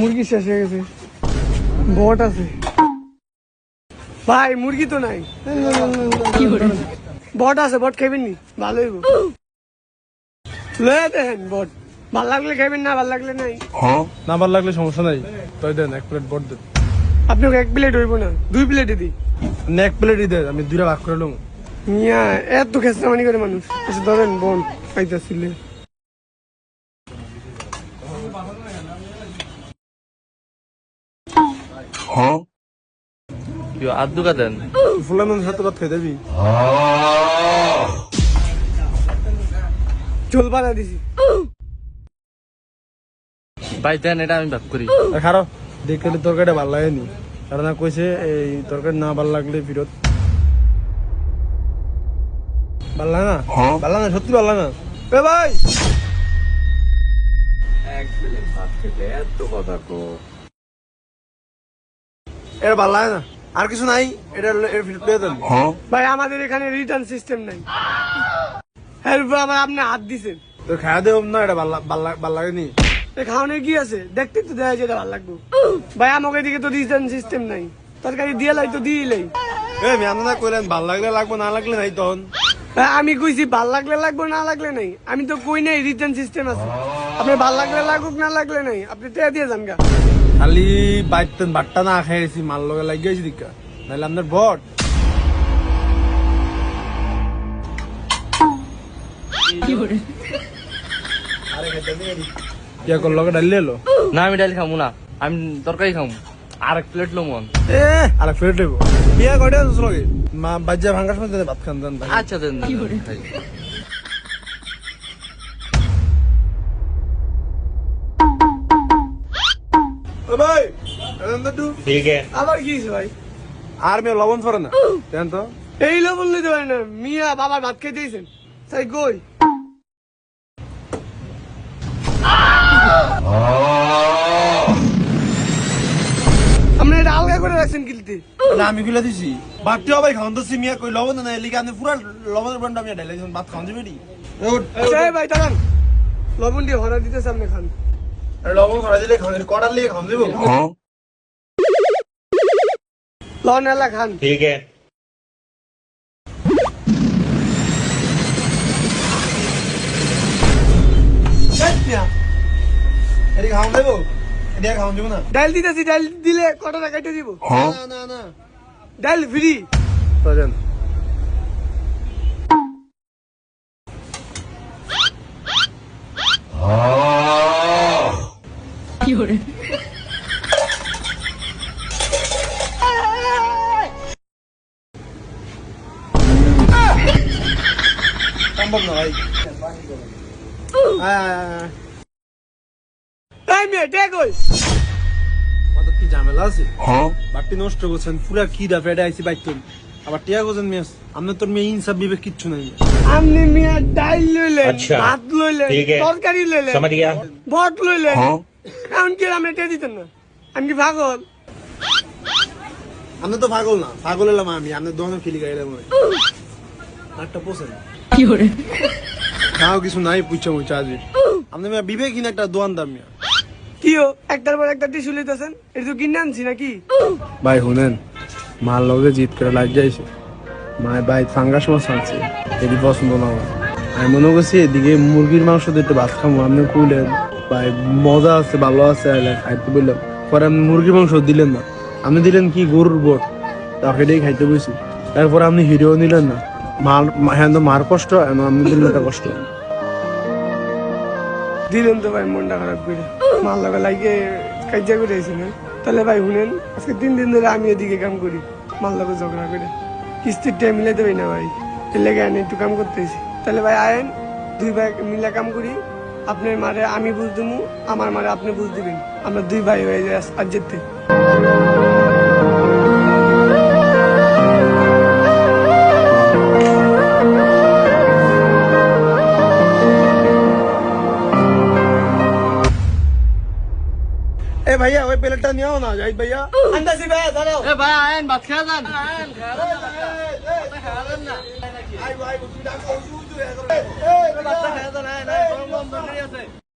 মুরগি শেষ হয়ে গেছে। বট আছে। ভাই মুরগি তো নাই। বট আছে বট খাবেন নি? ভালো হইব। লয়ে দেখেন বট। ভালো লাগলে খাবেন না ভালো লাগলে নাই। না ভালো লাগলে সমস্যা নাই। তাই দেন এক প্লেট বট দেন। আপনি এক প্লেট হইব না দুই প্লেটে না এক প্লেটই দেন আমি দুইটা ভাগ করে লম। মিয়া এত খেসরামানি করে মানুষ। আচ্ছা ধরেন বোন পাইতাছিলে কি আদুকা দেন ফুলান সাথে কথা খেয়ে দেবি? চুল পাতা দিছি। ভাই দেন এটা আমি ভাগ করি। আর খারো দেখলে তরকারিটা ভালো লাগেনি কারণ কইছে এই তরকারি না ভালো লাগলে ফিরত। ভালো লাগে না? ভালো লাগে না? সত্যি ভালো লাগে না? এ ভাই! এত কথা কো এটা ভালো লাগে না। আর কিছু নাই এটা এর ফিরত দিয়ে দেন। ভাই আমাদের এখানে রিটার্ন সিস্টেম নাই। হেল্প আমার আপনি হাত দিছেন। তো খাওয়া দেব না এটা ভালো লাগেনি। খাওয়ানোর কি আছে? দেখতে তো দেখা যেটা ভালো লাগবে। ভাই আমাকে এদিকে তো রিটার্ন সিস্টেম নাই। তরকারি দিয়ে লাই তো দিয়ে লাই। এ আমি আপনারা কইলেন ভালো লাগলে লাগবো না লাগলে নাই তখন। হ্যাঁ, আমি কইছি ভালো লাগলে লাগবে না লাগলে নাই। আমি তো কই নাই রিটার্ন সিস্টেম আছে। আপনি ভালো লাগলে লাগুক না লাগলে নাই। আপনি টেয়া দিয়ে যান গা। খালি বাইতেন বাট্টা না খাইছি মাল লগে লাগিয়েছি দিকা। নাহলে আপনার বট। ইয়া কর লগে ডালি এলো না আমি ডাল খামু না। আমি তরকারি খামু। প্লেট লমন এ আর ফেরত দেবো বিয়া কয়টা আছে লগে? মা বাজ্যা ভাঙার সময় দেন ভাত খান দেন আচ্ছা দেন ভাই দেন তো একটু। আবার কি ভাই? আর মেয়ে লবণ ফরে না। দেন তো। এই লবণ না। মিয়া বাবার ভাত খেয়ে দিয়েছেন। তাই কই? আপনি এটা আলগা করে রাখছেন কিলতে। না আমি গুলা দিছি। বাটটি ভাই খাওয়ান তো সিমিয়া কই লবণ না এলিকা আপনি পুরা লবণের বন্ড আমি ভাত খাওয়ান যাবে নি আচ্ছা এই ভাই দাঁড়ান। লবণ দিয়ে হরা দিতেছে আপনি খান। লবণ ফরা দিলে খাওয়ান কটার লিয়ে খাওয়ান যাব। লবণ এলা খান। ঠিক আছে। না। ডাল দিতেছি ডাল দিলে কত টাকা দিব? না না না। ডাল ফ্রি। তো সম্ভব না ভাই। মেয়ে টেক ওই মাথার কি ঝামেলা আছে? বাট্টি নষ্ট করছেন পুরা কি দা ফেটে আইসি বাইতুন। আবার টিয়া করছেন মেস আপনার তোর মেয়ে ইনসাফ বিবেক কিচ্ছু নাই। আপনি মিয়া ডাল লইলেন ভাত লইলেন তরকারি লইলেন বট লইলেন এখন কি আপনি টেক দিতেন না? আমি কি পাগল? আপনি তো পাগল না। পাগল এলাম আমি আপনার দোকানে ফিলি গাইলাম একটা পোষেন। খাও কিছু নাই পুচ্ছা মুচ্ছা আজ আপনি মেয়ে বিবেকহীন একটা দোয়ান দাম মিয়া কিও একটার পর একটা টিস্যু লইতেছেন? এটা তো কিনে আনছি নাকি? ভাই শুনেন মার লগে জিত করে লাগ যাইছে। মায় ভাই ফাঙ্গাস মাছ আনছে এটি পছন্দ না আমার। আমি মনে করছি এদিকে মুরগির মাংস দিয়ে একটু ভাত খাব আপনি কইলেন ভাই মজা আছে ভালো আছে আইলে খাইতে বললাম। পরে আপনি মুরগির মাংস দিলেন না। আপনি দিলেন কি গরুর বট তাকে দিয়ে খাইতে বসি তারপর আপনি হিরো নিলেন না। মার হ্যাঁ মার কষ্ট একটা কষ্ট। দিলেন তো ভাই, মনটা খারাপ করে। মাল লাগা লাগে কাজা করে আইছি তাহলে ভাই শুনেন, আজকে তিন দিন ধরে আমি এদিকে কাম করি, মাল লাগা ঝগড়া করে। কিস্তির টাইম মিলাইতে পারি না ভাই। এর লেগে আমি একটু কাম করতেছি তাহলে ভাই আয়েন, দুই ভাই মিলে কাম করি। আপনার মারে আমি বুঝ দেবো আমার মারে আপনি বুঝ দিবেন। আমরা দুই ভাই হয়ে যাই আজ যেতে। ওই প্লেটটা নিও না যাই ভাইয়া আন্দাজি ভাই দাঁড়াও এ ভাই আয়েন ভাত খেয়ে যান আয়েন খাবেন না আই ভাই তুমি ডাকো ভাত খেয়ে যান আয়েন, গরম গরম তরকারি আছে